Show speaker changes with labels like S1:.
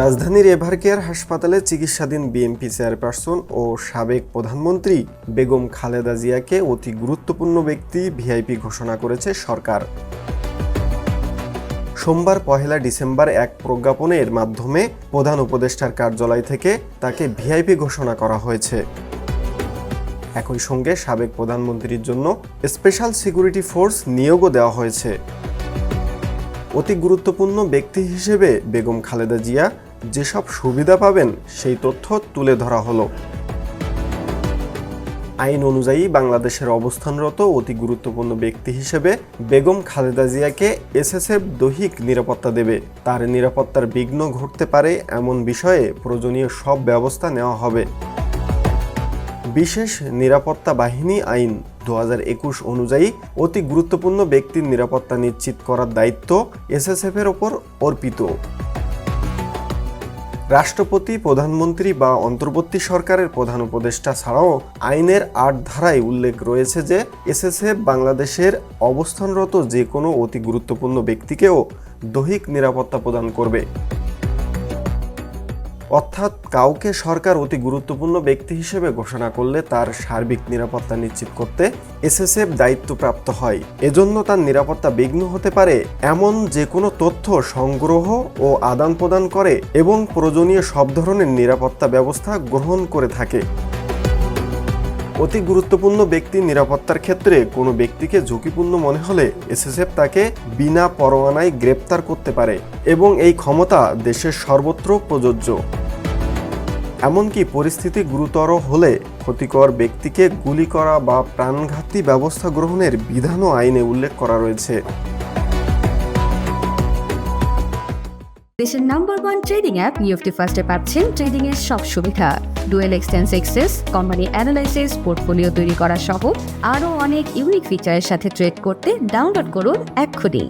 S1: রাজধানীর এভারকেয়ার হাসপাতালে চিকিৎসাধীন বিএনপি চেয়ারপারসন ও সাবেক প্রধানমন্ত্রী বেগম খালেদা জিয়াকে অতি গুরুত্বপূর্ণ ব্যক্তি ভিআইপি ঘোষণা করেছে সরকার। সোমবার পহেলা ডিসেম্বর এক প্রজ্ঞাপনের মাধ্যমে প্রধান উপদেষ্টার কার্যালয় থেকে তাকে ভিআইপি ঘোষণা করা হয়েছে। একই সঙ্গে সাবেক প্রধানমন্ত্রীর জন্য স্পেশাল সিকিউরিটি ফোর্স নিয়োগও দেওয়া হয়েছে। অতি গুরুত্বপূর্ণ ব্যক্তি হিসেবে বেগম খালেদা জিয়া যেসব সুবিধা পাবেন, সেই তথ্য তুলে ধরা হলো। আইন অনুযায়ী বাংলাদেশের অবস্থানরত অতি গুরুত্বপূর্ণ ব্যক্তি হিসেবে বেগম খালেদা জিয়াকে এসএসএফ দৈহিক নিরাপত্তা দেবে। তার নিরাপত্তার বিঘ্ন ঘটতে পারে এমন বিষয়ে প্রয়োজনীয় সব ব্যবস্থা নেওয়া হবে। বিশেষ নিরাপত্তা বাহিনী আইন দু অনুযায়ী অতি গুরুত্বপূর্ণ ব্যক্তির নিরাপত্তা নিশ্চিত করার দায়িত্ব এসএসএফ এর ওপর অর্পিত। রাষ্ট্রপতি, প্রধানমন্ত্রী বা অন্তর্বর্তী সরকারের প্রধান উপদেষ্টা ছাড়াও আইনের আট ধারায় উল্লেখ রয়েছে যে এসএসএফ বাংলাদেশের অবস্থানরত যে কোনো অতি গুরুত্বপূর্ণ ব্যক্তিকেও দৈহিক নিরাপত্তা প্রদান করবে। অর্থাৎ কাউকে সরকার অতি গুরুত্বপূর্ণ ব্যক্তি হিসেবে ঘোষণা করলে তার সার্বিক নিরাপত্তা নিশ্চিত করতে এসএসএফ দায়িত্বপ্রাপ্ত হয়। এজন্য তার নিরাপত্তা বিঘ্ন হতে পারে এমন যে কোনো তথ্য সংগ্রহ ও আদান প্রদান করে এবং প্রয়োজনীয় সব ধরনের নিরাপত্তা ব্যবস্থা গ্রহণ করে থাকে। অতি গুরুত্বপূর্ণ ব্যক্তির নিরাপত্তার ক্ষেত্রে কোনো ব্যক্তিকে ঝুঁকিপূর্ণ মনে হলে এসএসএফ তাকে বিনা পরোয়ানায় গ্রেপ্তার করতে পারে এবং এই ক্ষমতা দেশের সর্বত্র প্রযোজ্য। এমনকি পরিস্থিতি গুরুতর হলে ক্ষতিকর ব্যক্তিকে গুলি করা বা প্রাণঘাতী ব্যবস্থা গ্রহণের বিধানও আইনে উল্লেখ করা রয়েছে।
S2: দেশের number one trading app UFT ফার্স্টে পাচ্ছেন ট্রেডিং এর সব সুবিধা। ডুয়েল এক্সটেন্স এক্সেস কোম্পানি অ্যানালাইসিস পোর্টফোলিও তৈরি করা সহ আরও অনেক ইউনিক ফিচারের সাথে ট্রেড করতে ডাউনলোড করুন এক্ষুনি।